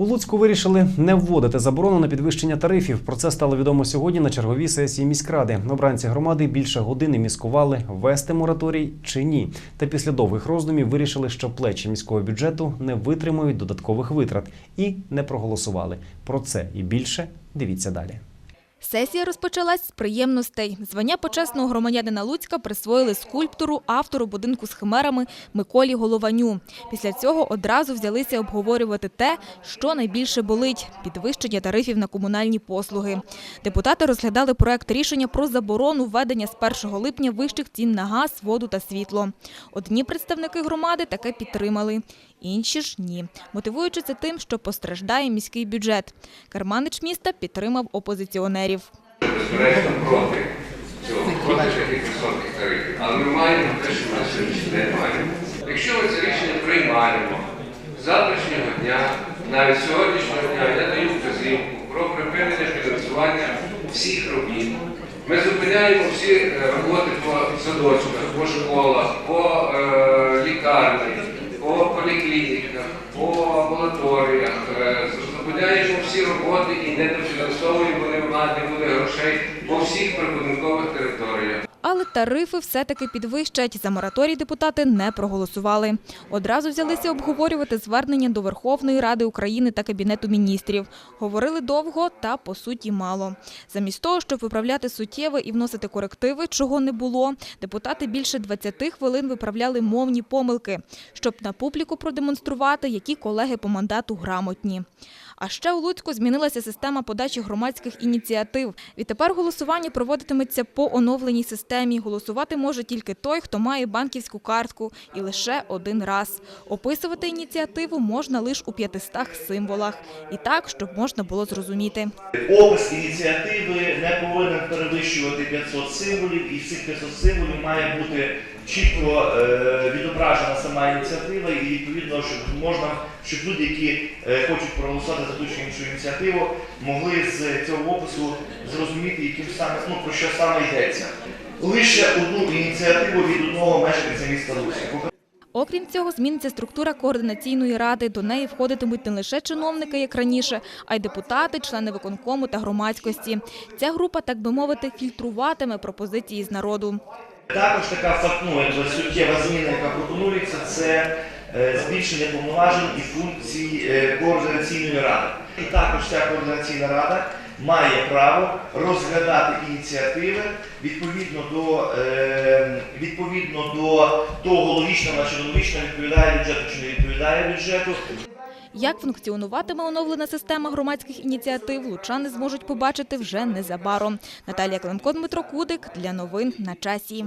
У Луцьку вирішили не вводити заборону на підвищення тарифів. Про це стало відомо сьогодні на черговій сесії міськради. Обранці громади більше години міскували, вести мораторій чи ні. Та після довгих роздумів вирішили, що плечі міського бюджету не витримують додаткових витрат і не проголосували. Про це і більше дивіться далі. Сесія розпочалась з приємностей. Звання почесного громадянина Луцька присвоїли скульптору, автору будинку з химерами Миколі Голованю. Після цього одразу взялися обговорювати те, що найбільше болить – підвищення тарифів на комунальні послуги. Депутати розглядали проект рішення про заборону введення з 1 липня вищих цін на газ, воду та світло. Одні представники громади таке підтримали, інші ж ні, мотивуючи це тим, що постраждає міський бюджет. Керманич міста підтримав опозиціонерів. Безперечно проти цього, проти високих тарифів. Але ми маємо те, що на сьогоднішній день маємо. Якщо ми це рішення приймаємо з завтрашнього дня, навіть сьогоднішнього дня, я даю вказівку про припинення фінансування всіх робіт. Ми зупиняємо всі е, роботи по садочках, по школах, по е, лікарні, по поліклініках, по амбулаторіях. Е, Всі роботи і не дофінансовуємо, вони в нас не буде грошей по всіх прибудинкових територіях. Але тарифи все-таки підвищать. За мораторій депутати не проголосували. Одразу взялися обговорювати звернення до Верховної Ради України та Кабінету міністрів. Говорили довго та, по суті, мало. Замість того, щоб виправляти суттєве і вносити корективи, чого не було, депутати більше 20 хвилин виправляли мовні помилки, щоб на публіку продемонструвати, які колеги по мандату грамотні. А ще у Луцьку змінилася система подачі громадських ініціатив. Відтепер голосування проводитиметься по оновленій системі. Голосувати може тільки той, хто має банківську картку, і лише один раз. Описувати ініціативу можна лише у 500 символах. І так, щоб можна було зрозуміти. Опис ініціативи не повинен перевищувати 500 символів, і цих 500 символів має бути чітко е, відображена сама ініціатива, і відповідно, щоб можна, щоб люди, які е, хочуть проголосувати за ту чи іншу ініціативу, могли з цього опису зрозуміти, яким саме ну про що саме йдеться. Лише одну ініціативу від одного мешканця міста Луцька. Окрім цього, зміниться структура координаційної ради. До неї входитимуть не лише чиновники, як раніше, а й депутати, члени виконкому та громадськості. Ця група, так би мовити, фільтруватиме пропозиції з народу. Також така ну, суттєва зміна, яка пропонується, це е, збільшення повноважень і функцій е, координаційної ради. І також ця координаційна рада має право розглядати ініціативи відповідно до, е, відповідно до того логічно, на чи логічно відповідає бюджету чи не відповідає бюджету. Як функціонуватиме оновлена система громадських ініціатив, лучани зможуть побачити вже незабаром. Наталія Климко, Дмитро Кудик для новин на часі.